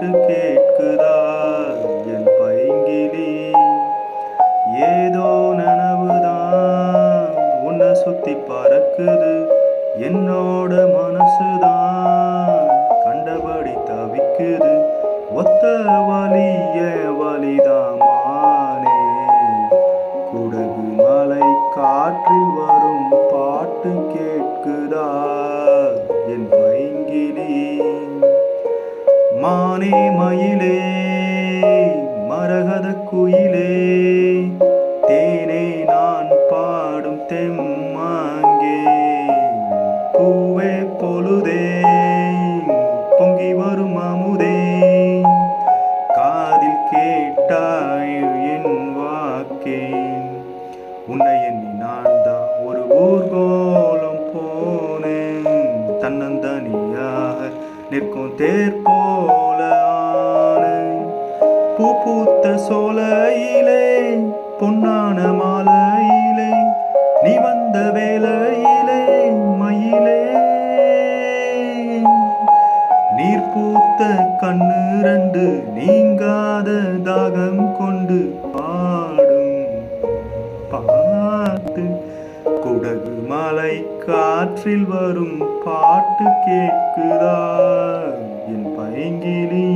பாட்டு கேட்குதா? என் பைங்கிலி. ஏதோ நனவுதான். உன்னை சுத்தி பறக்குது. என்னோட மனசுதான். கண்டபடி தவிக்குது. ஒத்த வலிய வலிதாமானே குடகு மலை காற்றில் வரும் மானே மயிலே மரகத குயிலே. தேனே நான் பாடும் தெம்மாங்கே பூவே பொழுதே பொங்கி வரும் அமுதே. காதில் கேட்டாய் என் வாக்கே உன்னை எண்ணி நான் தான் ஒரு ஊர்கோலம் போனேன். தன்னந்தன் நிற்கும் தேர் போல பூ பூத்த சோலையிலே பொன்னான மாலையிலே நீ வந்த வேலையிலே மயிலே. நீர் பூத்த கண்ணு ரெண்டு நீங்காத தாகம் கொண்டு பாடும் பாட்டு. குடகு மலை காற்றில் வரும் பாட்டு என் பைங்கிலி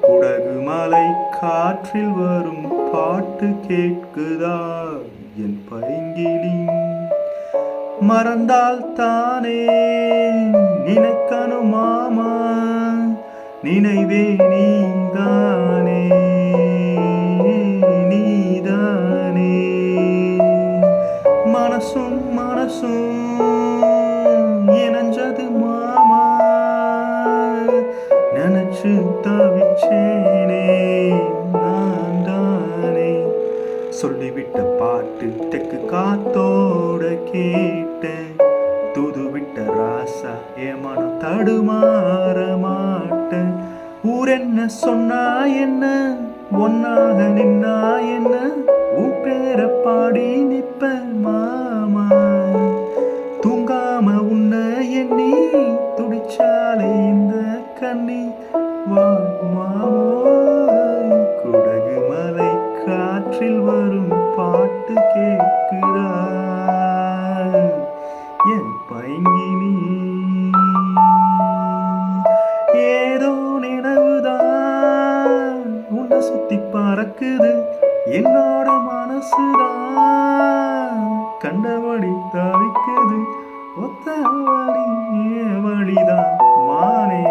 குடகு மலை காற்றில் வரும் பாட்டு கேட்குதா என் பைங்கிலி மறந்தால் தானே நினைக்கணு மாமா நினைவே நீதானே நீதானே. மனசும் மனசும் மாமா நினைச்சு தவிச்சேனே நான் தானே. சொல்லிவிட்ட பாட்டு தெக்கு காத்தோட கேட்டேன். தூதுவிட்ட ராசா ஏமான தடுமாற மாட்டேன். ஊர் என்ன சொன்னா என்ன? ஒன்னாக நின்னா என்ன? உன் பேரை பாடி நிப்பேன் மாமா. பறக்குது என்னோட மனசுதான் கண்டபடி தவிக்குது. ஒத்த வழி வழிதான். மானே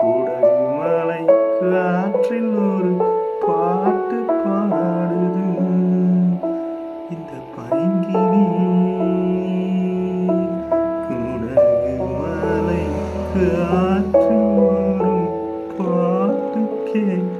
குடகு மலை காற்றில் ஒரு பாட்டு பாடுது. இந்த பைங்கினி குடகு மலை காற்றில் ஒரு பாட்டு கேட்குது.